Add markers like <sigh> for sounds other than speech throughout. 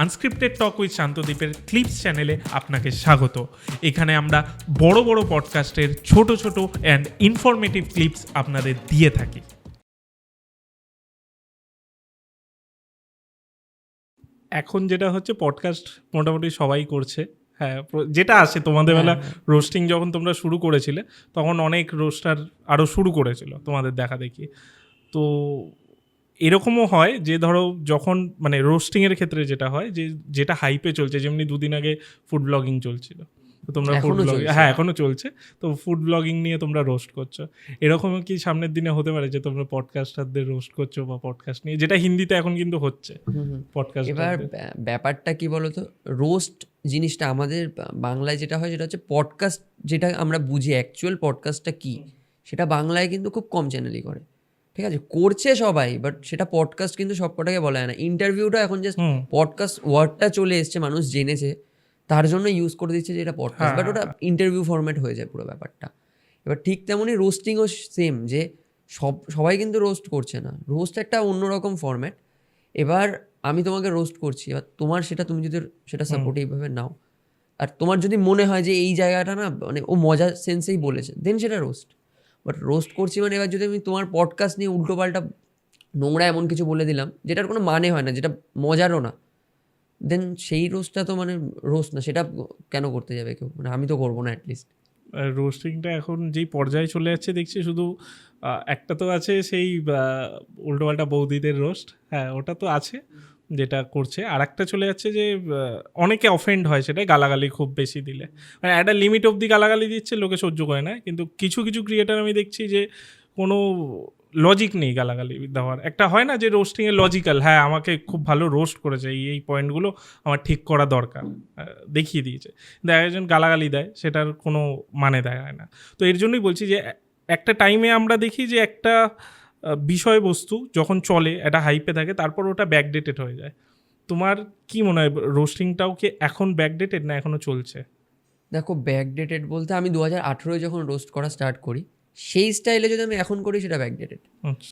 Unscripted talk with শান্তদ্বীপের clips চ্যানেলে আপনাকে স্বাগত। এখানে আমরা বড় বড় পডকাস্টের ছোট ছোট অ্যান্ড ইনফরমেটিভ ক্লিপস আপনাদের দিয়ে থাকি। এখন যেটা হচ্ছে পডকাস্ট মোটামুটি সবাই করছে। হ্যাঁ যেটা আসে তোমাদের বেলা রোস্টিং যখন তোমরা শুরু করেছিলে তখন অনেক রোস্টার আরও শুরু করেছিল তোমাদের দেখা দেখি। তো এরকমও হয় যে ধরো যখন মানে রোস্টিংয়ের ক্ষেত্রে যেটা হয় যে যেটা হাইপে চলছে যেমনি দুদিন আগে ফুড ব্লগিং চলছিল। তো তোমরা ফুড ব্লগিং। হ্যাঁ এখনও চলছে। তো ফুড ব্লগিং নিয়ে তোমরা রোস্ট করছ। এরকম কি সামনের দিনে হতে পারে যে তোমরা পডকাস্টারদের রোস্ট করছ বা পডকাস্ট নিয়ে? যেটা হিন্দিতে এখন কিন্তু হচ্ছে। পডকাস্ট এবার ব্যাপারটা কি বলতো? রোস্ট জিনিসটা আমাদের বাংলায় যেটা হয় সেটা হচ্ছে পডকাস্ট যেটা আমরা বুঝি অ্যাকচুয়াল পডকাস্টটা কি? সেটা বাংলায় কিন্তু খুব কম চ্যানেলই করে। ঠিক আছে? করছে সবাই বাট সেটা পডকাস্ট কিন্তু সব কটাকে বলা হয় না। ইন্টারভিউটা এখন জাস্ট পডকাস্ট ওয়ার্ডটা চলে এসছে মানুষ জেনেছে। তার জন্য ইউজ করে দিচ্ছে যে এটা পডকাস্ট বাট ওটা ইন্টারভিউ ফরম্যাট হয়ে যায় পুরো ব্যাপারটা। এবার ঠিক তেমনই রোস্টিংও সেম যে সব সবাই কিন্তু রোস্ট করছে না। রোস্ট একটা অন্যরকম ফরম্যাট এবার আমি তোমাকে রোস্ট করছি। এবার তোমার সেটা তুমি যদি সেটা সাপোর্টিভভাবে নাও। আর তোমার যদি মনে হয় যে এই জায়গাটা না মানে ও মজার সেন্সেই বলেছে দেন সেটা রোস্ট বাট রোস্ট করছি মানে এবার যদি আমি তোমার পডকাস্ট নিয়ে উল্টোপাল্টা নোংরা এমন কিছু বলে দিলাম, যেটার কোনো মানে হয় না, যেটা মজারও না দেন সেই রোস্টটা তো মানে রোস্ট না, সেটা কেন করতে যাবে কেউ? মানে আমি তো করব না অ্যাটলিস্ট রোস্টিংটা এখন যেই পর্যায়ে চলে যাচ্ছে, দেখছি শুধু একটা তো আছে সেই উল্টোপাল্টা বৌদিদের রোস্ট হ্যাঁ ওটা তো আছে। যেটা করছে। আর একটা চলে যাচ্ছে যে অনেকে অফেন্ড হয় সেটাই গালাগালি খুব বেশি দিলে। মানে একটা লিমিট অবধি গালাগালি দিচ্ছে, লোকে সহ্য করে না কিন্তু কিছু কিছু ক্রিয়েটার আমি দেখছি যে, কোনো লজিক নেই গালাগালি দেওয়ার। একটা হয় না যে রোস্টিংয়ে লজিক্যাল হ্যাঁ আমাকে খুব ভালো রোস্ট করেছে, এই এই পয়েন্টগুলো আমার ঠিক করা দরকার দেখিয়ে দিয়েছে। দেখা একজন গালাগালি দেয়, সেটার কোনো মানে দেখায় না। তো এর জন্যই বলছি যে, একটা টাইমে আমরা দেখি যে, একটা বিষয়বস্তু যখন চলে একটা হাইপে থাকে তারপর ওটা ব্যাকডেটেড হয়ে যায়। তোমার কি মনে হয় রোস্টিংটাও কি এখন ব্যাকডেটেড না এখনও চলছে? দেখো ব্যাকডেটেড বলতে আমি দু হাজার আঠেরোয় যখন রোস্ট করা স্টার্ট করি সেই স্টাইলে যদি আমি এখন করি সেটা ব্যাকডেটেড।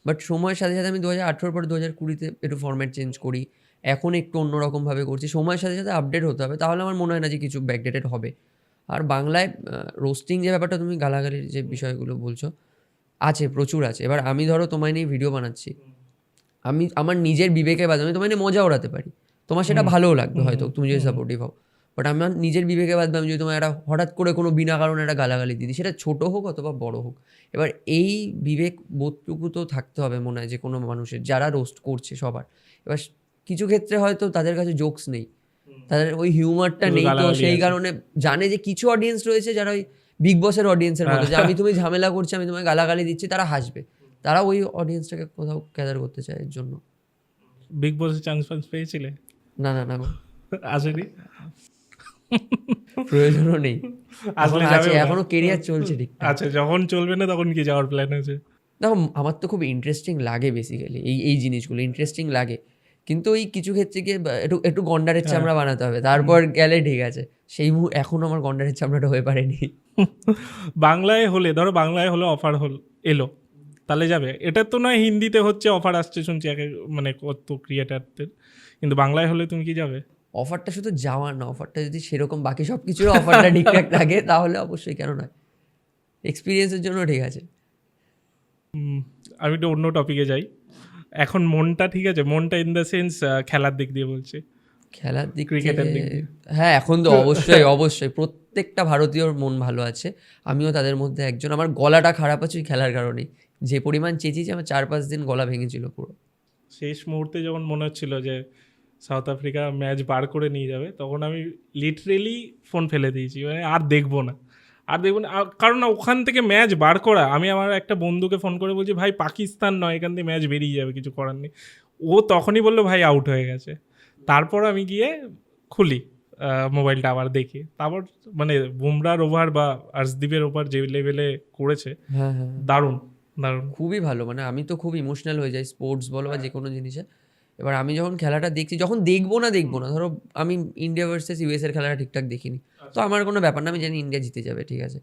বাট সময়ের সাথে সাথে আমি দু হাজার আঠেরোর পর দু হাজার কুড়িতে একটু ফরম্যাট চেঞ্জ করি এখন একটু অন্যরকমভাবে করছি। সময়ের সাথে সাথে আপডেট হতে হবে তাহলে আমার মনে হয় না যে কিছু ব্যাকডেটেড হবে। আর বাংলায় রোস্টিং যে ব্যাপারটা তুমি গালাগালির যে বিষয়গুলো বলছো আছে প্রচুর আছে। এবার আমি ধরো তোমায় নিয়ে ভিডিও বানাচ্ছি। আমি আমার নিজের বিবেকে বাদ আমি তোমায় নিয়ে মজা ওড়াতে পারি। তোমার সেটা ভালোও লাগবে হয়তো তুমি যদি সাপোর্টিভ হও। বাট আমার নিজের বিবেকে বাদ আমি যদি তোমার একটা হঠাৎ করে কোনো বিনা কারণে একটা গালাগালি দিই সেটা ছোট হোক অথবা বড় হোক। এবার এই বিবেক বোধটুকু তো থাকতে হবে মনে হয় যে কোনো মানুষের যারা রোস্ট করছে সবার। এবার কিছু ক্ষেত্রে হয়তো তাদের কাছে জোকস নেই। তাদের ওই হিউমারটা নেই তো সেই কারণে জানে যে কিছু অডিয়েন্স রয়েছে যারা ওই বিগ বসের অডিয়েন্সের মতো যে আমি তুমি ঝামেলা করছি আমি তোমায় গালাগালি দিচ্ছি তারা হাসবে। তারা ওই অডিয়েন্সটাকে কোথাও ক্যাদার করতে চায় এর জন্য। বিগ বসে চান্স ফান্স পেয়েছিলে? না না না গো, আসেনি? প্রয়োজনও নেই। আসলে আছে এখনও কেরিয়ার চলছে ঠিক আচ্ছা যখন চলবে না তখন কি যাওয়ার প্ল্যান আছে? দেখো আমার তো খুব ইন্টারেস্টিং লাগে বেসিক্যালি এই এই জিনিসগুলো ইন্টারেস্টিং লাগে। কিন্তু ওই কিছু ক্ষেত্রে গিয়ে একটু একটু গন্ডারের চামড়া বানাতে হবে। তারপর গেলে ঠিক আছে। সেই মু এখন আমার গন্ডারের চামড়াটা হয়ে পারেনি। <laughs> বাংলায় হলে ধরো বাংলায় হলে অফার হল এলো। তাহলে যাবে। এটা তো নয় হিন্দিতে হচ্ছে অফার আসছে শুনছি এক মানে কত ক্রিয়েটারদের কিন্তু বাংলায় হলে তুমি কি যাবে? অফারটা শুধু যাওয়ার না অফারটা যদি সেরকম বাকি সব কিছুর অফারটা ঠিকঠাক <laughs> থাকে তাহলে অবশ্যই কেন নয়? এক্সপিরিয়েন্সের জন্য ঠিক আছে। আমি একটু অন্য টপিকে যাই। এখন মনটা ঠিক আছে? মনটা ইন দ্য সেন্স খেলার দিক দিয়ে বলছি। খেলার দিক ক্রিকেটের দিক হ্যাঁ এখন তো অবশ্যই <laughs> অবশ্যই। প্রত্যেকটা ভারতীয়র মন ভালো আছে। আমিও তাদের মধ্যে একজন। আমার গলাটা খারাপ আছে ওই খেলার কারণেই। যে পরিমাণ চেঁচিয়েছি আমার চার পাঁচ দিন গলা ভেঙেছিল পুরো। শেষ মুহূর্তে যখন মনে হচ্ছিল যে সাউথ আফ্রিকা ম্যাচ বার করে নিয়ে যাবে তখন আমি লিটারেলি ফোন ফেলে দিয়েছি। মানে আর দেখব না। আর দেখুন কারণ ওখান থেকে ম্যাচ বার করা আমি আমার একটা বন্ধুকে ফোন করে বলছি ভাই পাকিস্তান নয় এখান থেকে ম্যাচ বেরিয়ে যাবে কিছু করার নেই। ও তখনই বলল ভাই আউট হয়ে গেছে। তারপর আমি গিয়ে খুলি মোবাইলটা আবার দেখি। তারপর মানে বুমরার ওভার বা আর্শদীপের ওভার যে লেভেলে করেছে হ্যাঁ হ্যাঁ দারুণ দারুণ। খুবই ভালো মানে আমি তো খুব ইমোশনাল হয়ে যাই স্পোর্টস বলো বা যে কোনো জিনিসে। এবার আমি যখন খেলাটা দেখছি যখন দেখব না দেখব না ধরো আমি ইন্ডিয়া ভার্সেস ইউএস এর খেলাটা ঠিকঠাক দেখিনি। তো আমার কোনো ব্যাপার না আমি জানি ইন্ডিয়া জিতে যাবে ঠিক আছে।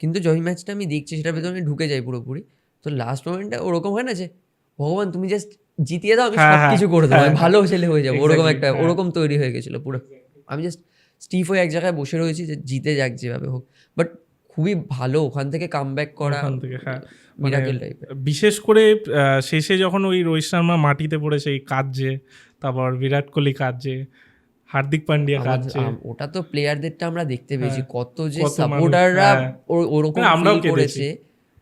কিন্তু জয় ম্যাচটা আমি দেখছি সেটার ভেতরে আমি ঢুকে যাই পুরোপুরি। তো লাস্ট মোমেন্টে ওরকম হয় না যে ভগবান তুমি জাস্ট জিতিয়ে দাও আমি হ্যাঁ, সব হ্যাঁ, কিছু করে দেবো হ্যাঁ, ভালো ছেলে হয়ে যাব ওরকম একটা হ্যাঁ। ওরকম তৈরি হয়ে গেছিল পুরো। আমি জাস্ট স্টিফ হয়ে এক জায়গায় বসে রয়েছি যে জিতে যাক যেভাবে হোক। বাট খুবই ভালো ওখান থেকে কাম ব্যাক করা ওখান থেকে, হ্যাঁ। মিরাকেল টাইপের বিশেষ করে শেষে যখন ওই রোহিত শর্মা মাটিতে পড়ে সেই কাঁদছে তারপর বিরাট কোহলি কাঁদছে হার্দিক পান্ডিয়া কাঁদছে। ওটা তো প্লেয়ারদেরটা আমরা দেখতে পেয়েছি। হ্যাঁ, কত যে সাপোর্টাররা হ্যাঁ। ওরকম আমরাও কেঁদেছি। করেছে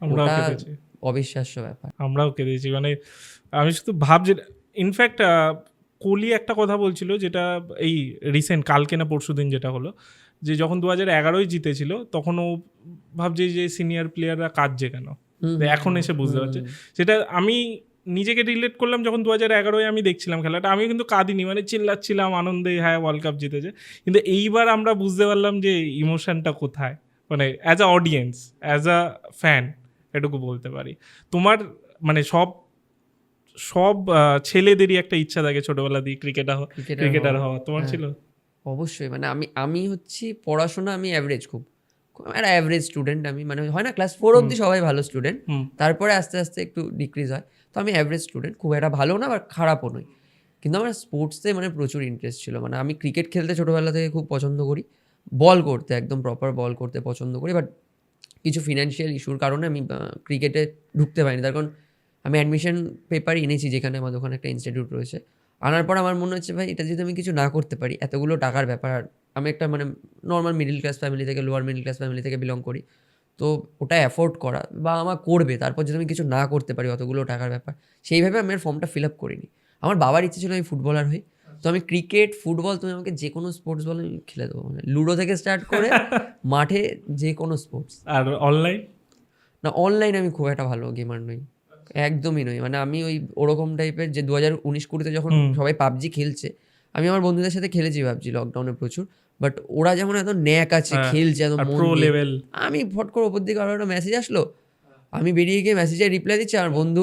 আমরাও কেঁদেছি। অবিশ্বাস্য ব্যাপার। আমরাও কেঁদেছি। মানে আমি শুধু ভাবছি ইনফ্যাক্ট কোহলি একটা কথা বলছিল যেটা এই রিসেন্ট কালকে না পরশু দিন যেটা হলো যে যখন দু হাজার এগারোই জিতেছিল তখন ও ভাবছে যে সিনিয়র প্লেয়াররা কাঁদছে কেন? এখন এসে বুঝতে পারছে। সেটা আমি নিজেকে রিলেট করলাম যখন দু হাজার এগারোয় আমি দেখছিলাম খেলাটা। আমি কিন্তু কাঁদিনি মানে চিল্লাচ্ছিলাম আনন্দে হ্যাঁ ওয়ার্ল্ড কাপ জিতেছে। কিন্তু এইবার আমরা বুঝতে পারলাম যে ইমোশনটা কোথায়। মানে as a audience as a fan এটুকু বলতে পারি। তোমার মানে সব সব ছেলেদেরই একটা ইচ্ছা থাকে ছোটবেলা দিয়ে ক্রিকেটার ক্রিকেটার হওয়া। তোমার হ্যাঁ। ছিল? অবশ্যই। মানে আমি আমি হচ্ছি পড়াশোনা আমি অ্যাভারেজ খুব। একটা অ্যাভারেজ স্টুডেন্ট আমি মানে হয় না ক্লাস ফোর অবধি সবাই ভালো স্টুডেন্ট তারপরে আস্তে আস্তে একটু ডিক্রিজ হয়। তো আমি অ্যাভারেজ স্টুডেন্ট খুব একটা ভালো না বা খারাপও নই। কিন্তু আমার স্পোর্টসে মানে প্রচুর ইন্টারেস্ট ছিল। মানে আমি ক্রিকেট খেলতে ছোটোবেলা থেকে খুব পছন্দ করি। বল করতে একদম প্রপার বল করতে পছন্দ করি বাট কিছু ফিনান্সিয়াল ইস্যুর কারণে আমি ক্রিকেটে ঢুকতে পারিনি। তার কারণ আমি অ্যাডমিশন পেপার এনেছি যেখানে আমাদের ওখানে একটা ইনস্টিটিউট রয়েছে। আনার পর আমার মনে হচ্ছে ভাই এটা যদি আমি কিছু না করতে পারি এতগুলো টাকার ব্যাপার আর আমি একটা মানে নর্মাল মিডিল ক্লাস ফ্যামিলি থেকে লোয়ার মিডিল ক্লাস ফ্যামিলি থেকে বিলং করি তো ওটা অ্যাফোর্ড করা বা আমার করবে তারপর যদি আমি কিছু না করতে পারি অতগুলো টাকার ব্যাপার সেইভাবে আমি আর ফর্মটা ফিল আপ করিনি। আমার বাবার ইচ্ছে ছিল আমি ফুটবলার হই তো আমি ক্রিকেট ফুটবল তুমি আমাকে যে কোনো স্পোর্টস বলে আমি খেলে দেবো মানে লুডো থেকে স্টার্ট করে <laughs> মাঠে যে কোনো স্পোর্টস আর অনলাইন না অনলাইন আমি খুব একটা ভালো গেমার নই। একদমই নই মানে আমি ওই ওরকম টাইপের যে দু হাজার উনিশ কুড়িতে যখন সবাই পাবজি খেলছে আমি আমার বন্ধুদের সাথে খেলেছি পাবজি লকডাউনে প্রচুর বাট ওরা যেমন এত ন্যাক আছে হ্যাঁ, খেলছে এত। লেভেল আমি ফট করে ওপর দিকে আরও একটা মেসেজ আসলো আমি বেরিয়ে গিয়ে মেসেজে রিপ্লাই দিচ্ছি আর বন্ধু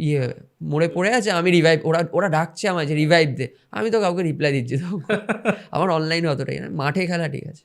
ইয়ে মরে পড়ে আছে আমি রিভাইভ ওরা ওরা ডাকছে আমায় যে রিভাইভ দে। আমি তো কাউকে রিপ্লাই দিচ্ছি তো <laughs> আমার অনলাইনে অতটাই না মাঠে খেলা ঠিক আছে।